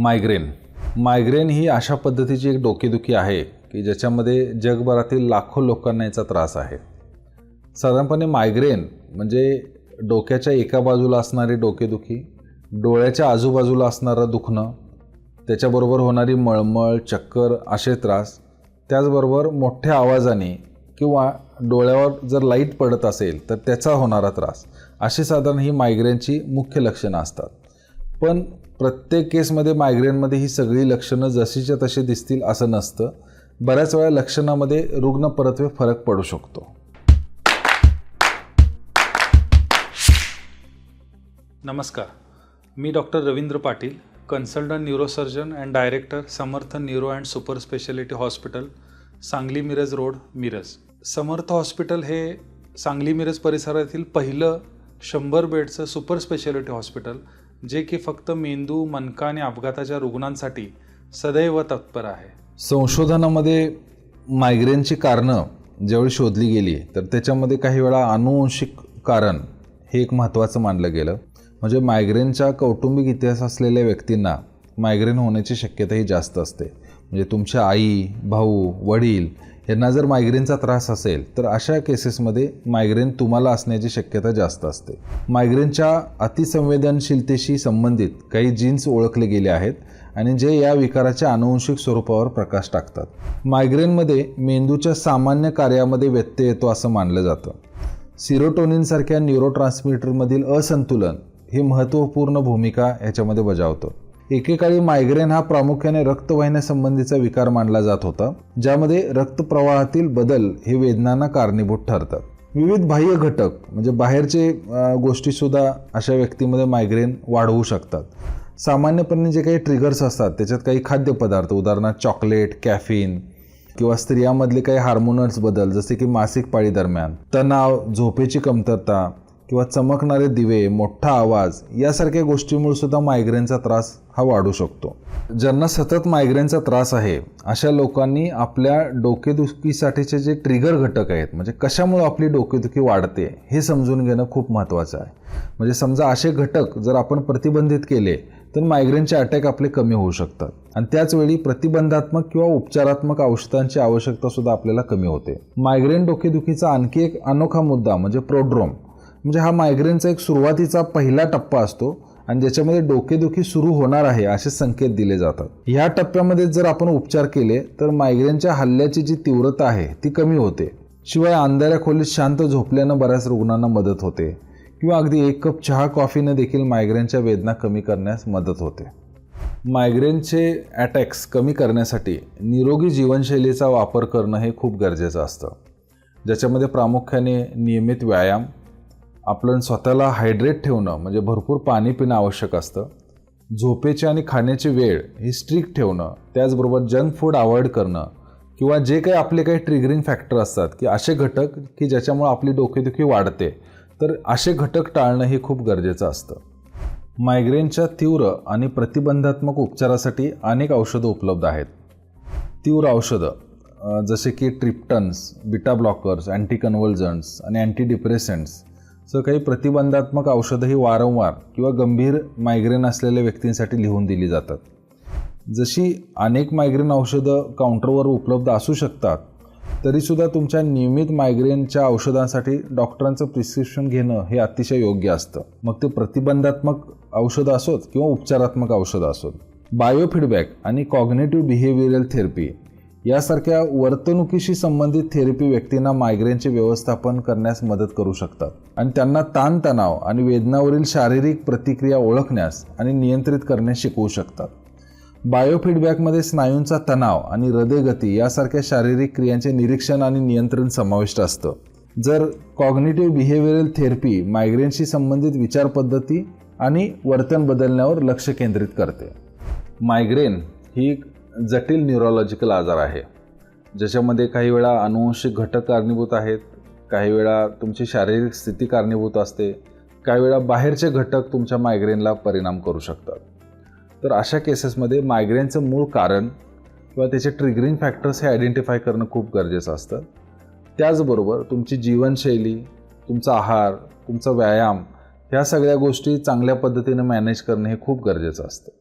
Migraine. Migraine ही अशा पद्धतीची एक डोकेदुखी आहे की ज्याच्यामध्ये जगभरातील लाखो लोकांना याचा त्रास आहे. साधारणपणे मायग्रेन म्हणजे डोक्याच्या एका बाजूला असणारी डोकेदुखी डोळ्याच्या आजूबाजूला असणारं दुखणं त्याच्याबरोबर होणारी मळमळ चक्कर असे त्रास त्याचबरोबर मोठ्या आवाजाने किंवा डोळ्यावर जर लाइट पडत असेल तर त्याचा होणारा त्रास. अशी साधारण ही मायग्रेनची मुख्य लक्षणं असतात. पण प्रत्येक केसमध्ये मायग्रेनमध्ये ही सगळी लक्षणं जशीच्या तशी दिसतील असं नसतं. बऱ्याच वेळा लक्षणामध्ये रुग्ण परत्वे फरक पडू शकतो. नमस्कार. मी doctor Ravindra Patil consultant neurosurgeon and director Samarth neuro and super speciality hospital Sangli Miraj road Miraj. Samarth hospital हे सांगली मिरज परिसरातील पहिलं शंभर बेडचं सुपर स्पेशालिटी हॉस्पिटल जे की फक्त मेंदू मनका आणि अपघाताच्या रुग्णांसाठी सदैव तत्पर आहे. संशोधनामध्ये मायग्रेनची कारणं ज्यावेळी शोधली गेली तर त्याच्यामध्ये काही वेळा अनुवंशिक कारण हे एक महत्त्वाचं मानलं गेलं. म्हणजे मायग्रेनच्या कौटुंबिक इतिहास असलेल्या व्यक्तींना मायग्रेन होण्याची शक्यताही जास्त असते. म्हणजे तुमच्या आई भाऊ वडील यांना जर मायग्रेनचा त्रास असेल तर अशा केसेसमध्ये मायग्रेन तुम्हाला असण्याची शक्यता जास्त असते. मायग्रेनच्या अतिसंवेदनशीलतेशी संबंधित काही जीन्स ओळखले गेले आहेत आणि जे या विकाराच्या अनुवंशिक स्वरूपावर प्रकाश टाकतात. मायग्रेनमध्ये मेंदूच्या सामान्य कार्यामध्ये व्यत्यय येतो असं मानलं जातं. सिरोटोनिनसारख्या न्यूरोट्रान्समीटरमधील असंतुलन ही महत्त्वपूर्ण भूमिका याच्यामध्ये बजावतं. एकेकाळी मायग्रेन हा प्रामुख्याने रक्तवाहिन्यासंबंधीचा विकार मानला जात होता ज्यामध्ये रक्तप्रवाहातील बदल हे वेदनांना कारणीभूत ठरतात. विविध बाह्य घटक म्हणजे बाहेरचे गोष्टीसुद्धा अशा व्यक्तीमध्ये मायग्रेन वाढवू शकतात. सामान्यपणे जे काही ट्रिगर्स असतात त्याच्यात काही खाद्यपदार्थ उदाहरणार्थ चॉकलेट कॅफिन किंवा स्त्रियांमधले काही हार्मोनल्स बदल जसे की मासिक पाळी दरम्यान तणाव झोपेची कमतरता किंवा चमकणारे दिवे मोठा आवाज यासारख्या गोष्टीमुळे सुद्धा मायग्रेनचा त्रास हा वाढू शकतो. ज्यांना सतत मायग्रेनचा त्रास आहे अशा लोकांनी आपल्या डोकेदुखीसाठीचे जे ट्रिगर घटक आहेत म्हणजे कशामुळे आपली डोकेदुखी वाढते हे समजून घेणं खूप महत्त्वाचं आहे. म्हणजे समजा असे घटक जर आपण प्रतिबंधित केले तर मायग्रेनचे अटॅक आपले कमी होऊ शकतात. आणि त्याचवेळी प्रतिबंधात्मक किंवा उपचारात्मक औषधांची आवश्यकता सुद्धा आपल्याला कमी होते. मायग्रेन डोकेदुखीचा आणखी एक अनोखा मुद्दा म्हणजे प्रोड्रोम म्हणजे हा मायग्रेनचा एक सुरुवातीचा पहिला टप्पा असतो आणि ज्याच्यामध्ये डोकेदुखी सुरू होणार आहे असे संकेत दिले जातात. ह्या टप्प्यामध्ये जर आपण उपचार केले तर मायग्रेनच्या हल्ल्याची जी तीव्रता आहे ती कमी होते. शिवाय अंधाऱ्या खोलीत शांत झोपल्यानं बऱ्याच रुग्णांना मदत होते. किंवा अगदी एक कप चहा कॉफीनं देखील मायग्रेनच्या वेदना कमी करण्यास मदत होते. मायग्रेनचे अटॅक्स कमी करण्यासाठी निरोगी जीवनशैलीचा वापर करणं हे खूप गरजेचं असतं. ज्याच्यामध्ये प्रामुख्याने नियमित व्यायाम आपलं स्वतःला हायड्रेट ठेवणं म्हणजे भरपूर पाणी पिणं आवश्यक असतं. झोपेची आणि खाण्याची वेळ ही स्ट्रिक्ट ठेवणं त्याचबरोबर जंक फूड अवॉइड करणं किंवा जे काही आपले काही ट्रिगरिंग फॅक्टर असतात की असे घटक की ज्याच्यामुळे आपली डोकेदुखी वाढते तर असे घटक टाळणं हे खूप गरजेचं असतं. मायग्रेनच्या तीव्र आणि प्रतिबंधात्मक उपचारासाठी अनेक औषधं उपलब्ध आहेत. तीव्र औषधं जसे की triptans beta blockers anticonvulsants आणि अँटी डिप्रेसंट्स सो काही प्रतिबंधात्मक औषधंही वारंवार किंवा गंभीर मायग्रेन असलेल्या व्यक्तींसाठी लिहून दिली जातात. जशी अनेक मायग्रेन औषधं काउंटरवर उपलब्ध असू शकतात तरीसुद्धा तुमच्या नियमित मायग्रेनच्या औषधांसाठी डॉक्टरांचं प्रिस्क्रिप्शन घेणं हे अतिशय योग्य असतं. मग ते प्रतिबंधात्मक औषधं असोत किंवा उपचारात्मक औषधं असोत. बायोफीडबॅक आणि कॉग्नेटिव्ह बिहेवियरल थेरपी यासारख्या वर्तणुकीशी संबंधित थेरपी व्यक्तींना मायग्रेनचे व्यवस्थापन करण्यास मदत करू शकतात. आणि त्यांना ताणतणाव आणि वेदनावरील शारीरिक प्रतिक्रिया ओळखण्यास आणि नियंत्रित करण्यास शिकवू शकतात. बायोफीडबॅकमध्ये स्नायूंचा तणाव आणि हृदयगती यासारख्या शारीरिक क्रियांचे निरीक्षण आणि नियंत्रण समाविष्ट असतं. जर कॉग्नेटिव्ह बिहेवियरल थेरपी मायग्रेनशी संबंधित विचारपद्धती आणि वर्तन बदलण्यावर लक्ष केंद्रित करते. मायग्रेन ही एक जटिल न्यूरोलॉजिकल आजार आहे. ज्याच्यामध्ये काही वेळा अनुवंशिक घटक कारणीभूत आहेत काही वेळा तुमची शारीरिक स्थिती कारणीभूत असते काही वेळा बाहेरचे घटक तुमच्या मायग्रेनला परिणाम करू शकतात. तर अशा केसेसमध्ये मायग्रेनचं मूळ कारण किंवा त्याचे ट्रिगरिंग फॅक्टर्स हे आयडेंटिफाय करणं खूप गरजेचं असतं. त्याचबरोबर तुमची जीवनशैली तुमचा आहार तुमचा व्यायाम ह्या सगळ्या गोष्टी चांगल्या पद्धतीनं मॅनेज करणं हे खूप गरजेचं असतं.